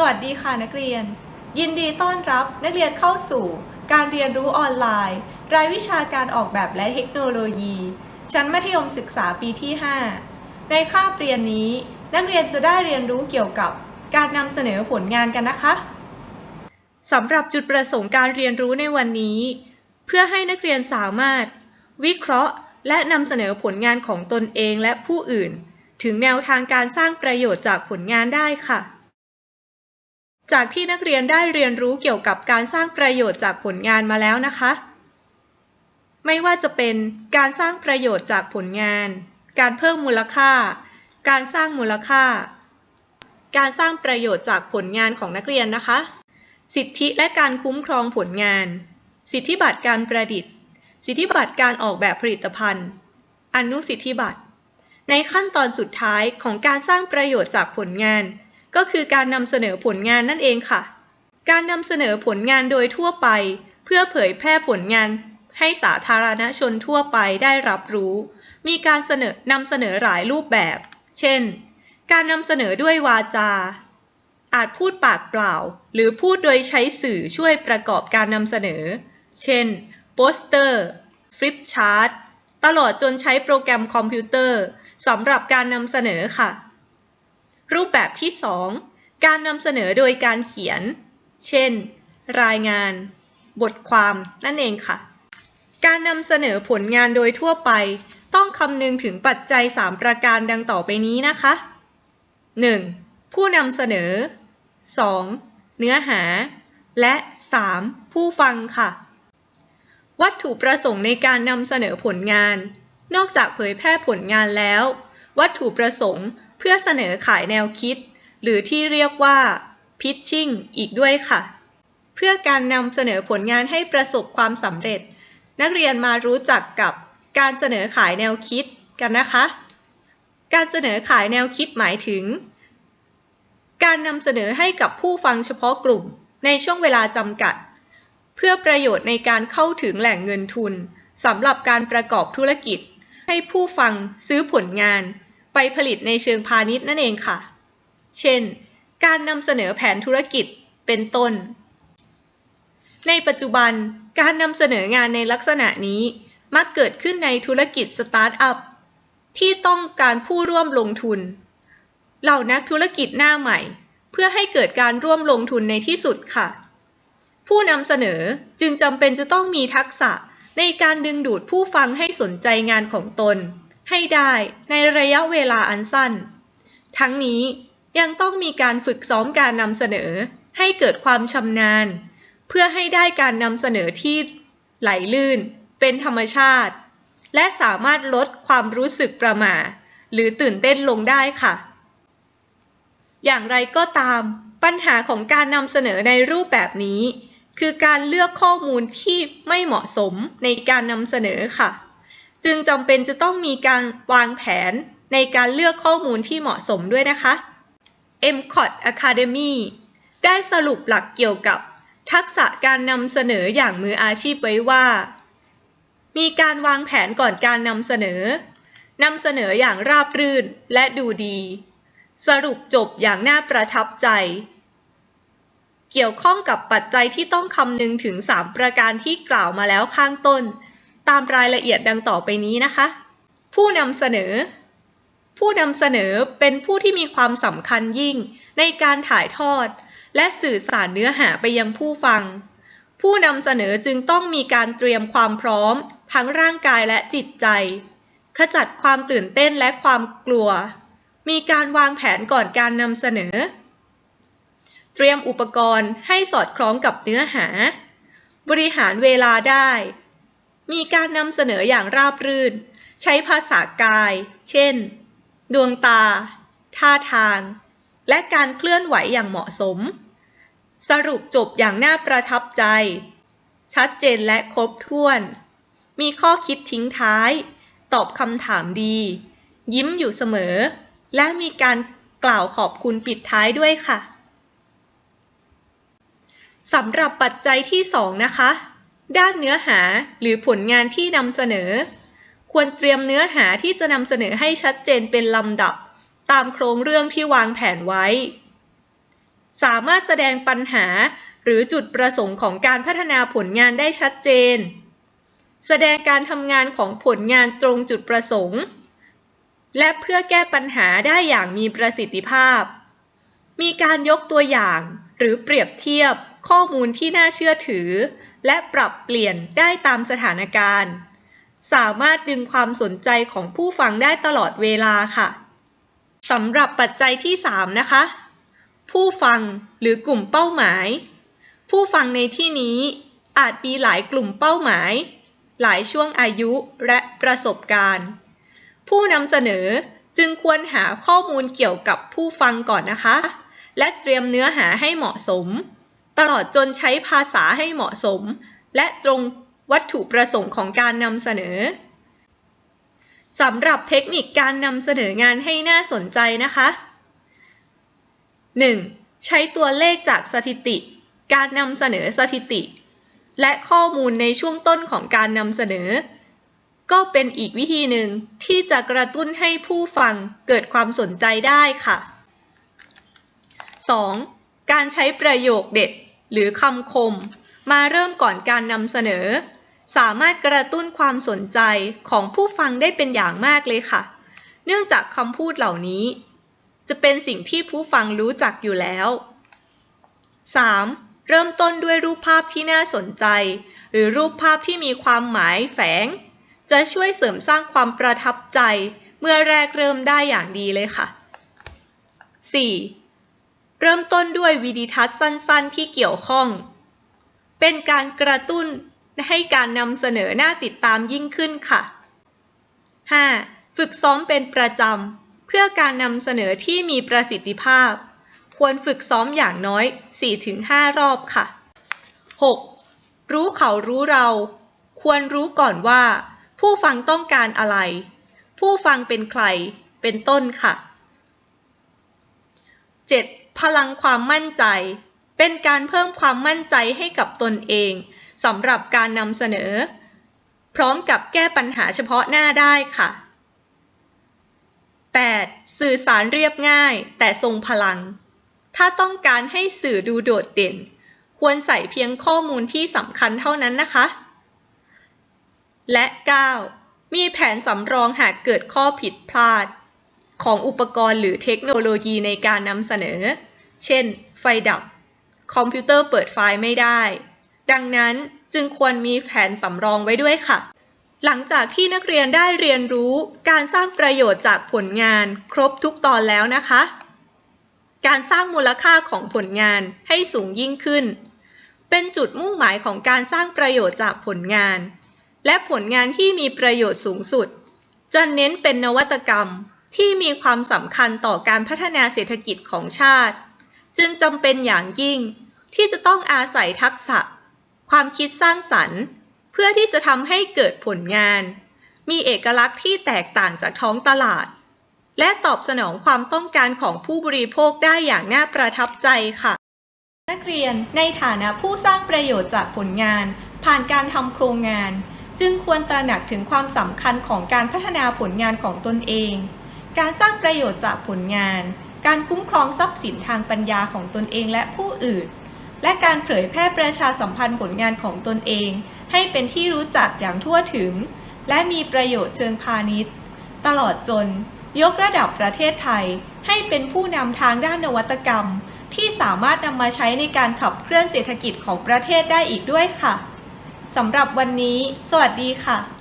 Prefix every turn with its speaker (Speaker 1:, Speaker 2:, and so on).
Speaker 1: สวัสดีค่ะนักเรียน ยินดีต้อนรับนักเรียนเข้าสู่ การเรียนรู้ออนไลน์ รายวิชาการออกแบบและเทคโนโลยี ชั้นมัธยมศึกษาปีที่ 5 ในคาบเรียนนี้ นักเรียนจะได้เรียนรู้เกี่ยวกับการนำเสนอผลงานกันนะคะสำหรับจุดประสงค์การเรียนรู้ในวันนี้ เพื่อให้นักเรียนสามารถ วิเคราะห์ และนำเสนอผลงานของตนเองและผู้อื่น ถึงแนวทางการสร้างประโยชน์จากผลงานได้ค่ะ จากที่นักเรียนได้เรียนรู้เกี่ยวกับการสร้างประโยชน์จากผลงานมาแล้วนะคะ ไม่ว่าจะเป็นการสร้างประโยชน์จากผลงาน การเพิ่มมูลค่า การสร้างมูลค่า การสร้างประโยชน์จากผลงานของนักเรียนนะคะ สิทธิและการคุ้มครองผลงาน สิทธิบัตรการประดิษฐ์ สิทธิบัตรการออกแบบผลิตภัณฑ์ อนุสิทธิบัตรในขั้นตอนสุดท้ายของการสร้างประโยชน์จากผลงาน ก็คือการนำเสนอผลงานนั่นเองค่ะ การนำเสนอผลงานโดยทั่วไป เพื่อเผยแพร่ผลงานให้สาธารณชนทั่วไปได้รับรู้ มีการเสนอนำเสนอหลายรูปแบบ เช่น การนำเสนอด้วยวาจา อาจพูดปากเปล่า หรือพูดโดยใช้สื่อช่วยประกอบการนำเสนอ เช่น โปสเตอร์ ฟลิปชาร์ต ตลอดจนใช้โปรแกรมคอมพิวเตอร์สำหรับการนำเสนอค่ะ รูปแบบที่ 2 การนำเสนอโดยการเขียน เช่น รายงาน บทความนั่นเองค่ะ การนำเสนอผลงานโดยทั่วไป ต้องคำนึงถึงปัจจัย 3 ประการดังต่อไปนี้นะคะ 1. ผู้นำเสนอ 2. เนื้อหา และ 3. ผู้ฟังค่ะ วัตถุประสงค์ในการนำเสนอผลงาน นอกจากเผยแพร่ผลงานแล้ว วัตถุประสงค์ เพื่อเสนอขายแนวคิด หรือที่เรียกว่า pitching อีกด้วยค่ะ เพื่อการนำเสนอผลงานให้ประสบความสำเร็จ นักเรียนมารู้จักกับการเสนอขายแนวคิดกันนะคะ การเสนอขายแนวคิดหมายถึง การนำเสนอให้กับผู้ฟังเฉพาะกลุ่มในช่วงเวลาจำกัด เพื่อประโยชน์ในการเข้าถึงแหล่งเงินทุนสำหรับการประกอบธุรกิจ ให้ผู้ฟังซื้อผลงาน ไปผลิตในเชิงพาณิชย์นั่นเองค่ะ เช่น การนำเสนอแผนธุรกิจเป็นต้น ในปัจจุบันการนำเสนองานในลักษณะนี้มักเกิดขึ้นในธุรกิจสตาร์ทอัพที่ต้องการผู้ร่วมลงทุน เหล่านักธุรกิจหน้าใหม่ เพื่อให้เกิดการร่วมลงทุนในที่สุดค่ะ ผู้นำเสนอจึงจำเป็นจะต้องมีทักษะในการดึงดูดผู้ฟังให้สนใจงานของตน ให้ได้ในระยะเวลาอันสั้น ทั้งนี้ยังต้องมีการฝึกซ้อมการนำเสนอให้เกิดความชำนาญ เพื่อให้ได้การนำเสนอที่ไหลลื่น เป็นธรรมชาติ และสามารถลดความรู้สึกประหม่า หรือตื่นเต้นลงได้ค่ะ อย่างไรก็ตาม ปัญหาของการนำเสนอในรูปแบบนี้ คือการเลือกข้อมูลที่ไม่เหมาะสมในการนำเสนอค่ะ จึงจำเป็นจะต้องมีการวางแผนในการเลือกข้อมูลที่เหมาะสมด้วยนะคะ m c o t Academy ได้สรุปหลักเกี่ยวกับทักษะการนำเสนออย่างมืออาชีพไว้ว่า มีการวางแผนก่อนการนำเสนอนำเสนออย่างราบรื่นและดูดี สรุปจบอย่างน่าประทับใจ เกี่ยวข้องกับปัจจัยที่ต้องคำนึงถึง 3 ประการที่กล่าวมาแล้วข้างต้น ตามรายละเอียดดังต่อไปนี้นะคะ ผู้นำเสนอ ผู้นำเสนอเป็นผู้ที่มีความสำคัญยิ่งในการถ่ายทอด และสื่อสารเนื้อหาไปยังผู้ฟัง ผู้นำเสนอจึงต้องมีการเตรียมความพร้อม ทั้งร่างกายและจิตใจ ขจัดความตื่นเต้นและความกลัว มีการวางแผนก่อนการนำเสนอ เตรียมอุปกรณ์ให้สอดคล้องกับเนื้อหา บริหารเวลาได้ มีการนำเสนออย่างราบรื่น ใช้ภาษากาย เช่น ดวงตา ท่าทาง และการเคลื่อนไหวอย่างเหมาะสม สรุปจบอย่างน่าประทับใจ ชัดเจนและครบถ้วน มีข้อคิดทิ้งท้าย ตอบคำถามดี ยิ้มอยู่เสมอ และมีการกล่าวขอบคุณปิดท้ายด้วยค่ะสำหรับปัจจัยที่ 2 นะคะ ด้านเนื้อหาหรือผลงานที่นำเสนอ ควรเตรียมเนื้อหาที่จะนำเสนอให้ชัดเจนเป็นลำดับ ตามโครงเรื่องที่วางแผนไว้ สามารถแสดงปัญหาหรือจุดประสงค์ของการพัฒนาผลงานได้ชัดเจน แสดงการทำงานของผลงานตรงจุดประสงค์ และเพื่อแก้ปัญหาได้อย่างมีประสิทธิภาพ มีการยกตัวอย่างหรือเปรียบเทียบ ข้อมูลที่น่าเชื่อถือ และปรับเปลี่ยนได้ตามสถานการณ์ สามารถดึงความสนใจของผู้ฟังได้ตลอดเวลาค่ะสำหรับปัจจัยที่ 3 นะคะ ผู้ฟังหรือกลุ่มเป้าหมาย ผู้ฟังในที่นี้อาจมีหลายกลุ่มเป้าหมาย หลายช่วงอายุและประสบการณ์ ผู้นำเสนอจึงควรหาข้อมูลเกี่ยวกับผู้ฟังก่อนนะคะ และเตรียมเนื้อหาให้เหมาะสม ตลอดจนใช้ภาษาให้เหมาะสม และตรงวัตถุประสงค์ของการนำเสนอสำหรับเทคนิคการนำเสนองานให้น่าสนใจนะคะ 1. ใช้ตัวเลขจากสถิติ การนำเสนอสถิติ และข้อมูลในช่วงต้นของการนำเสนอ ก็เป็นอีกวิธีหนึ่งที่จะกระตุ้นให้ผู้ฟังเกิดความสนใจได้ค่ะ 2. การใช้ประโยคเด็ด หรือคำคม มาเริ่มก่อนการนำเสนอ สามารถกระตุ้นความสนใจของผู้ฟังได้เป็นอย่างมากเลยค่ะ เนื่องจากคำพูดเหล่านี้ จะเป็นสิ่งที่ผู้ฟังรู้จักอยู่แล้ว 3. เริ่มต้นด้วยรูปภาพที่น่าสนใจ หรือรูปภาพที่มีความหมายแฝง จะช่วยเสริมสร้างความประทับใจ เมื่อแรกเริ่มได้อย่างดีเลยค่ะ 4. เริ่มต้นด้วยวิดีทัศน์สั้นๆ ที่เกี่ยวข้อง เป็นการกระตุ้นให้การนำเสนอหน้าติดตามยิ่งขึ้นค่ะ 5. ฝึกซ้อมเป็นประจำ เพื่อการนำเสนอที่มีประสิทธิภาพ ควรฝึกซ้อมอย่างน้อย 4-5 รอบค่ะ 6. รู้เขารู้เรา ควรรู้ก่อนว่า ผู้ฟังต้องการอะไร ผู้ฟังเป็นใคร เป็นต้นค่ะ 7. พลังความมั่นใจ เป็นการเพิ่มความมั่นใจให้กับตนเองสำหรับการนำเสนอ พร้อมกับแก้ปัญหาเฉพาะหน้าได้ค่ะ 8. สื่อสารเรียบง่าย แต่ทรงพลัง ถ้าต้องการให้สื่อดูโดดเด่น ควรใส่เพียงข้อมูลที่สำคัญเท่านั้นนะคะ และ 9. มีแผนสำรองหากเกิดข้อผิดพลาด ของอุปกรณ์หรือเทคโนโลยีในการนำเสนอ เช่น ไฟดับ คอมพิวเตอร์เปิดไฟล์ไม่ได้ ดังนั้นจึงควรมีแผนสำรองไว้ด้วยค่ะ หลังจากที่นักเรียนได้เรียนรู้การสร้างประโยชน์จากผลงานครบทุกตอนแล้วนะคะ การสร้างมูลค่าของผลงานให้สูงยิ่งขึ้น เป็นจุดมุ่งหมายของการสร้างประโยชน์จากผลงาน และผลงานที่มีประโยชน์สูงสุด จะเน้นเป็นนวัตกรรมที่มีความสำคัญต่อการพัฒนาเศรษฐกิจของชาติ จึงจำเป็นอย่างยิ่งที่จะต้องอาศัยทักษะ ความคิดสร้างสรรค์ เพื่อที่จะทำให้เกิดผลงาน มีเอกลักษณ์ที่แตกต่างจากท้องตลาด และตอบสนองความต้องการของผู้บริโภคได้อย่างน่าประทับใจค่ะ นักเรียนในฐานะผู้สร้างประโยชน์จากผลงาน ผ่านการทำโครงงาน จึงควรตระหนักถึงความสำคัญของการพัฒนาผลงานของตนเอง การสร้างประโยชน์จากผลงาน การคุ้มครองทรัพย์สินทางปัญญาของตนเองและผู้อื่น และการเผยแพร่ประชาสัมพันธ์ผลงานของตนเอง ให้เป็นที่รู้จักอย่างทั่วถึง และมีประโยชน์เชิงพาณิชย์ ตลอดจน ยกระดับประเทศไทย ให้เป็นผู้นำทางด้านนวัตกรรม ที่สามารถนำมาใช้ในการขับเคลื่อนเศรษฐกิจของประเทศได้อีกด้วยค่ะสำหรับวันนี้ สวัสดีค่ะ